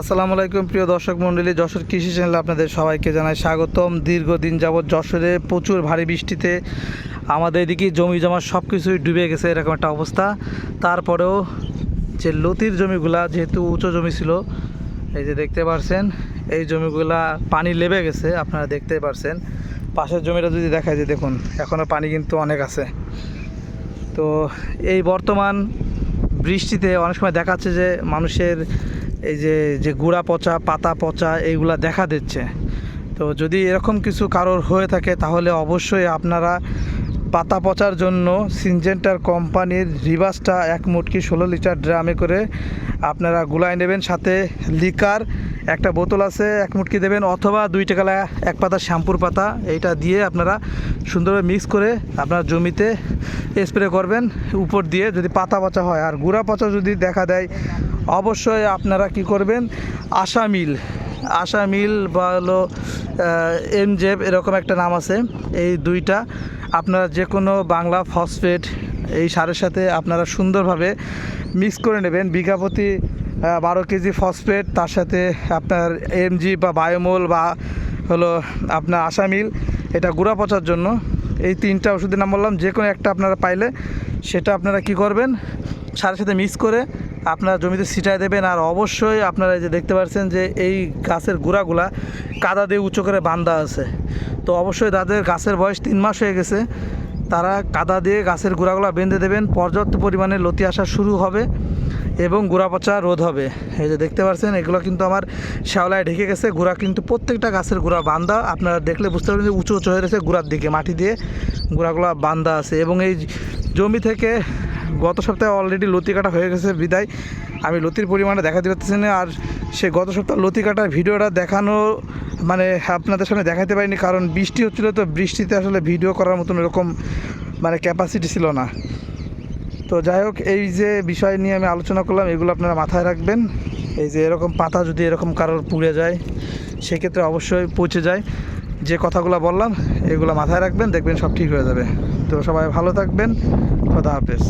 আসসালামু আলাইকুম, প্রিয় দর্শক মণ্ডলী, যশোর কৃষি চ্যানেলে আপনাদের সবাইকে জানাই স্বাগতম। দীর্ঘদিন যাবৎ যশোরে প্রচুর ভারী বৃষ্টিতে আমাদের এদিকে জমি জমা সব কিছুই ডুবে গেছে, এরকম একটা অবস্থা। তারপরেও যে লতির জমিগুলা, যেহেতু উঁচু জমি ছিল, এই যে দেখতে পারছেন, এই জমিগুলা পানি লেবে গেছে, আপনারা দেখতে পারছেন। পাশের জমিটা যদি দেখা যায় দেখুন এখনও পানি কিন্তু অনেক আছে। তো এই বর্তমান বৃষ্টিতে অনেক সময় দেখাচ্ছে যে মানুষের এই যে যে গুড়া পচা, পাতা পচা, এইগুলা দেখা দিচ্ছে। তো যদি এরকম কিছু কারোর হয়ে থাকে, তাহলে অবশ্যই আপনারা পাতা পচার জন্য সিনজেন্টার কোম্পানির রিভার্সটা এক মুটকি ষোলো লিটার ড্রামে করে আপনারা গুলায় নেবেন। সাথে লিকার একটা বোতল আছে, এক মুটকি দেবেন, অথবা দুই টাকা এক পাতা শ্যাম্পুর পাতা, এইটা দিয়ে আপনারা সুন্দরভাবে মিক্স করে আপনার জমিতে স্প্রে করবেন। উপর দিয়ে যদি পাতা পচা হয়, আর গুঁড়া পচা যদি দেখা দেয় অবশ্যই আপনারা কি করবেন? আশা মিল। আশা মিল বা হলো এমজেব এরকম একটা নাম আছে। এই দুইটা আপনারা যে কোনো বাংলা ফসফেট এই সারের সাথে আপনারা সুন্দরভাবে মিক্স করে নেবেন। বিঘা প্রতি বারো কেজি ফসফেট, তার সাথে আপনার এমজি বা বায়োমোল বা হলো আপনার আসামিল এটা গুঁড়া পচার জন্য। এই তিনটা ওষুধের নাম বললাম যে কোনো একটা আপনারা পাইলে সেটা আপনারা কি করবেন? সারের সাথে মিক্স করে আপনারা জমিতে ছিটায় দেবেন আর অবশ্যই আপনারা এই যে দেখতে পাচ্ছেন যে এই গাছের গুঁড়াগুলা কাদা দিয়ে উঁচু করে বান্ধা আছে। তো অবশ্যই তাদের গাছের বয়স তিন মাস হয়ে গেছে। তারা কাদা দিয়ে গাছের গুঁড়াগুলো বেঁধে দেবেন। পর্যাপ্ত পরিমাণে লতি আসা শুরু হবে এবং গুঁড়া পচা রোধ হবে। এই যে দেখতে পাচ্ছেন, এগুলো কিন্তু আমার শ্যাওলায় ঢেকে গেছে। গুঁড়া কিন্তু প্রত্যেকটা গাছের গুঁড়া বান্ধা। আপনারা দেখলে বুঝতে পারবেন যে উঁচু উঁচু হয়ে রয়েছে গুঁড়ার দিকে মাটি দিয়ে গুঁড়াগুলো বান্ধা আছে। এবং এই জমি থেকে গত সপ্তাহে অলরেডি লতি কাটা হয়ে গেছে, বিদায়। আমি লতির পরিমাণে দেখাতে পারতেছি না, আর সে গত সপ্তাহ লতি কাটার ভিডিওটা দেখানো মানে আপনাদের সামনে দেখাতে পারিনি, কারণ বৃষ্টি হচ্ছিল তো, বৃষ্টিতে আসলে ভিডিও করার মতন এরকম মানে ক্যাপাসিটি ছিল না। তো যাই হোক, এই যে বিষয় নিয়ে আমি আলোচনা করলাম, এগুলো আপনারা মাথায় রাখবেন। এই যে এরকম পাতা যদি এরকম কারোর পুড়ে যায়, সেক্ষেত্রে অবশ্যই পৌঁছে যায়। যে কথাগুলো বললাম, এগুলো মাথায় রাখবেন, দেখবেন সব ঠিক হয়ে যাবে। তো সবাই ভালো থাকবেন, খোদা হাফেজ।